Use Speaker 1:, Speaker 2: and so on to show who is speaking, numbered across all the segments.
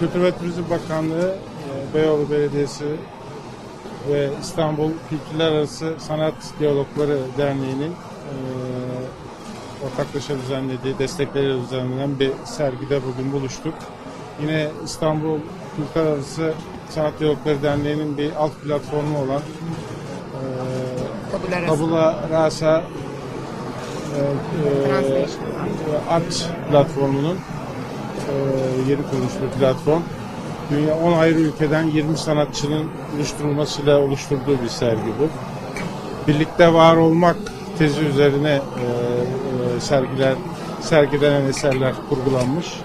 Speaker 1: Kültür ve Turizm Bakanlığı, e, Beyoğlu Belediyesi ve İstanbul Kültürler Arası Sanat Diyalogları Derneği'nin e, ortaklaşa düzenlediği, destekleriyle düzenlenen bir sergide bugün buluştuk. Yine İstanbul Kültürler Arası Sanat Diyalogları Derneği'nin bir alt platformu olan e,
Speaker 2: Tabula arası.
Speaker 1: Tabula Rasa e, e. Art platformunun yeni kurulmuş bir platform. Dünya 10 ayrı ülkeden 20 sanatçının buluşturulmasıyla oluşturduğu bir sergi bu. Birlikte var olmak tezi üzerine e, e, sergiler sergilenen eserler kurgulanmış.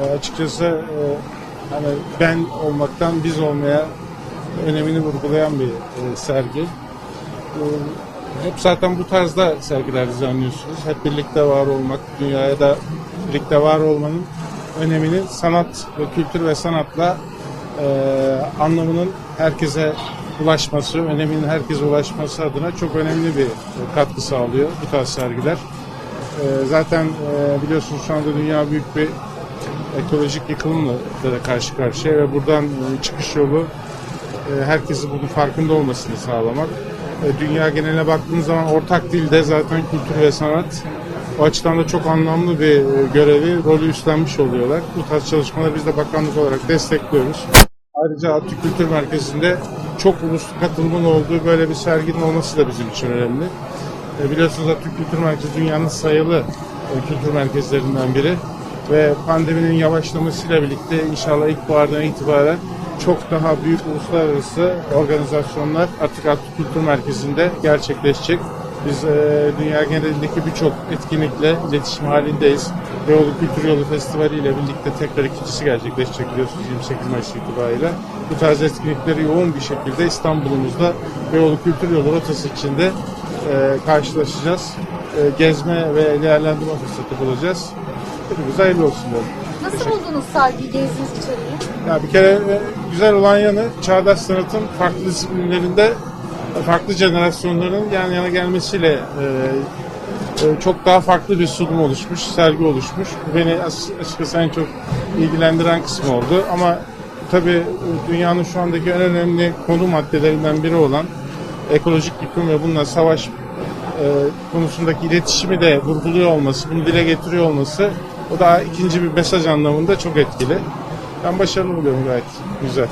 Speaker 1: E, açıkçası e, hani ben olmaktan biz olmaya önemini vurgulayan bir e, sergi. E, hep zaten bu tarzda sergiler düzenliyorsunuz. Hep birlikte var olmak, dünyaya da birlikte var olmanın önemini sanat ve kültür ve sanatla e, anlamının herkese ulaşması, öneminin herkese ulaşması adına çok önemli bir katkı sağlıyor bu tarz sergiler. E, zaten e, biliyorsunuz şu anda dünya büyük bir ekolojik yıkımla da karşı karşıya ve buradan e, çıkış yolu e, herkesin bunun farkında olmasını sağlamak. E, Dünya geneline baktığınız zaman ortak dilde zaten kültür ve sanat o açıdan da çok anlamlı bir e, görevi, rolü üstlenmiş oluyorlar. Bu tarz çalışmaları biz de bakanlık olarak destekliyoruz. Ayrıca Atatürk Kültür Merkezi'nde çok uluslu katılımın olduğu böyle bir serginin olması da bizim için önemli. E, Biliyorsunuz Atatürk Kültür Merkezi dünyanın sayılı e, kültür merkezlerinden biri ve pandeminin yavaşlamasıyla birlikte inşallah ilkbahardan itibaren çok daha büyük uluslararası organizasyonlar artık Atatürk Kültür Merkezi'nde gerçekleşecek. Biz e, dünya genelindeki birçok etkinlikle iletişim halindeyiz. Beyoğlu Kültür Yolu Festivali ile birlikte tekrar ikincisi gerçekleşecek biliyorsunuz 28 Mayıs itibariyle. Bu tarz etkinlikleri yoğun bir şekilde İstanbul'umuzda Beyoğlu Kültür Yolu rotası içinde e, karşılaşacağız. E, gezme ve değerlendirme fırsatı bulacağız. Hepimize hayırlı olsun diyorum.
Speaker 3: Nasıl buldunuz sergiyi, gezdiniz içeriği?
Speaker 1: Ya bir kere e, güzel olan yanı çağdaş sanatın farklı disiplinlerinde farklı jenerasyonların yan yana gelmesiyle e, e, çok daha farklı bir sunum oluşmuş, sergi oluşmuş. Beni as- açıkçası en çok ilgilendiren kısmı oldu. Ama tabii e, dünyanın şu andaki en önemli konu maddelerinden biri olan ekolojik yıkım ve bununla savaş e, konusundaki iletişimi de vurguluyor olması, bunu dile getiriyor olması o da ikinci bir mesaj anlamında çok etkili. Ben başarılı buluyorum gayet güzel.